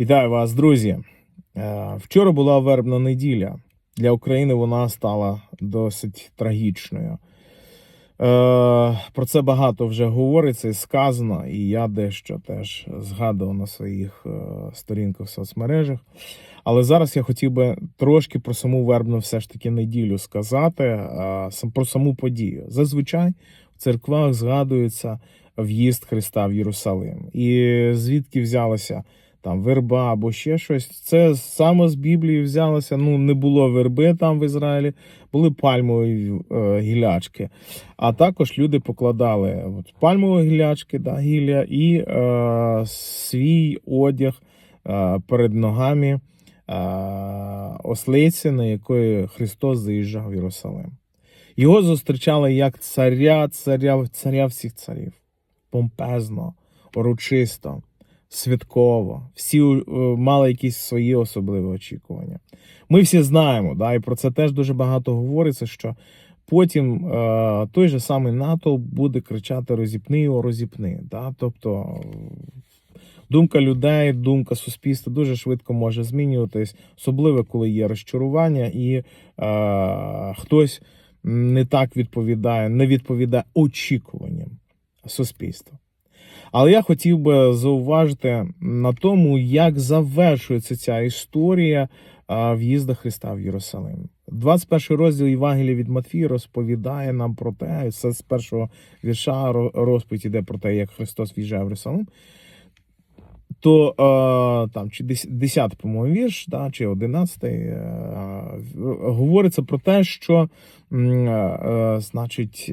Вітаю вас, друзі. Е, Вчора була вербна неділя. Для України вона стала досить трагічною. Е, Про це багато вже говориться і сказано, і я дещо теж згадував на своїх е, сторінках в соцмережах. Але зараз я хотів би трошки про саму вербну все ж таки неділю сказати, про саму подію. Зазвичай в церквах згадується в'їзд Христа в Єрусалим. І звідки взялася там верба або ще щось. Це саме з Біблії взялося. Ну, не було верби там в Ізраїлі, були пальмові е, гілячки. А також люди покладали от, пальмові гілячки, да, гілля, і е, свій одяг е, перед ногами е, ослиці, на якої Христос заїжджав в Єрусалим. Його зустрічали як царя, царя, царя всіх царів. Помпезно, урочисто святково. Всі е, мали якісь свої особливі очікування. Ми всі знаємо, да, і про це теж дуже багато говориться, що потім е, той же самий НАТО буде кричати розіпни його, розіпни. Да? Тобто думка людей, думка суспільства дуже швидко може змінюватись, особливо коли є розчарування, і е, хтось не так відповідає, не відповідає очікуванням суспільства. Але я хотів би зауважити на тому, як завершується ця історія в'їзда Христа в Єрусалим. 21 розділ Євангелія від Матфія розповідає нам про те, це з першого вірша ро- розповідь іде про те, як Христос в'їжджає в Єрусалим. То е, там чи 10, по-моєму, вірш, да, чи 11 е, говориться про те, що е, е, значить.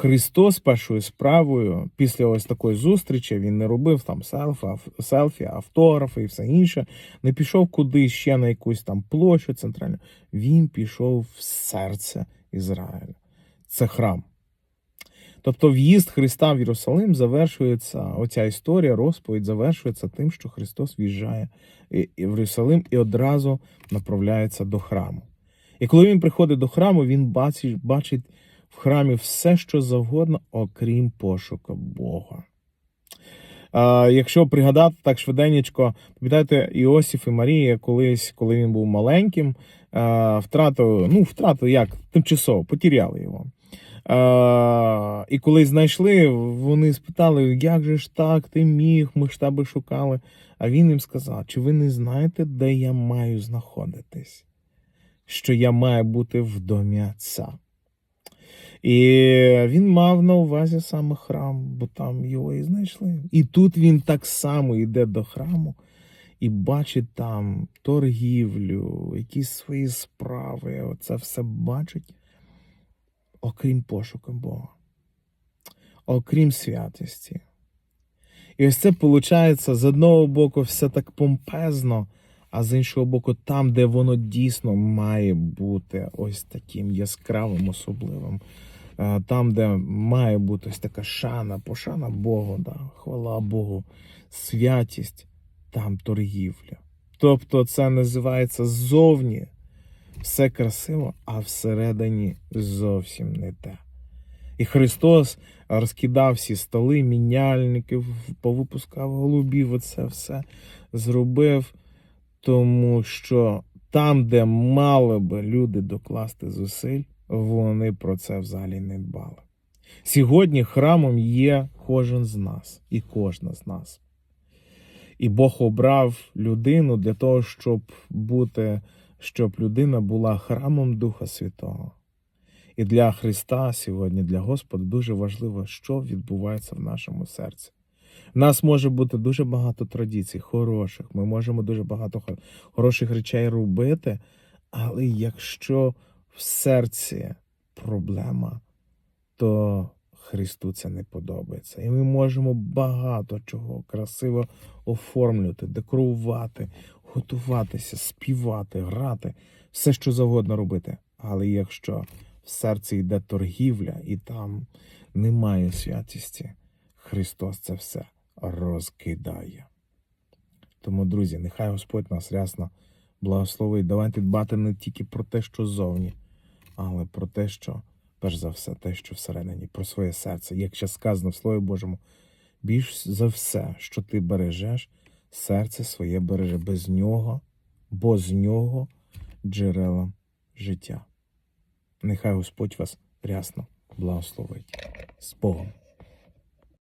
Христос першою справою після ось такої зустрічі він не робив там селфі, ав- селфі, автографи і все інше. Не пішов кудись ще на якусь там площу центральну. Він пішов в серце Ізраїля. Це храм. Тобто в'їзд Христа в Єрусалим завершується, оця історія, розповідь завершується тим, що Христос в'їжджає в Єрусалим і одразу направляється до храму. І коли він приходить до храму, він бачить, бачить в храмі все, що завгодно, окрім пошуку Бога. А, якщо пригадати так швиденько, пам'ятаєте, Іосиф і Марія колись, коли він був маленьким, а, втратив, ну, втратив як тимчасово, потеряли його. А, і коли знайшли, вони спитали, як же ж так, ти міг, ми ж тебе шукали. А він їм сказав: чи ви не знаєте, де я маю знаходитись? Що я маю бути в домі Отця. І він мав на увазі саме храм, бо там його і знайшли. І тут він так само йде до храму і бачить там торгівлю, якісь свої справи. Оце все бачить, окрім пошуку Бога, окрім святості. І ось це виходить, з одного боку, все так помпезно, а з іншого боку, там, де воно дійсно має бути ось таким яскравим, особливим. Там, де має бути ось така шана, пошана Богу, да, хвала Богу, святість, там торгівля. Тобто це називається ззовні все красиво, а всередині зовсім не те. І Христос розкидав всі столи, міняльники, повипускав голубів, оце все зробив, тому що там, де мали би люди докласти зусиль, вони про це взагалі не дбали. Сьогодні храмом є кожен з нас і кожна з нас. І Бог обрав людину для того, щоб бути, щоб людина була храмом Духа Святого. І для Христа сьогодні, для Господа, дуже важливо, що відбувається в нашому серці. В нас може бути дуже багато традицій, хороших. Ми можемо дуже багато хороших речей робити, але якщо в серці проблема, то Христу це не подобається. І ми можемо багато чого красиво оформлювати, декорувати, готуватися, співати, грати, все що завгодно робити. Але якщо в серці йде торгівля і там немає святості, Христос це все розкидає. Тому, друзі, нехай Господь нас рясно благословить. Давайте дбати не тільки про те, що зовні, але про те, що, перш за все, те, що всередині, про своє серце, як ще сказано в Слові Божому, більш за все, що ти бережеш, серце своє береже без нього, бо з нього джерела життя. Нехай Господь вас рясно благословить з Богом.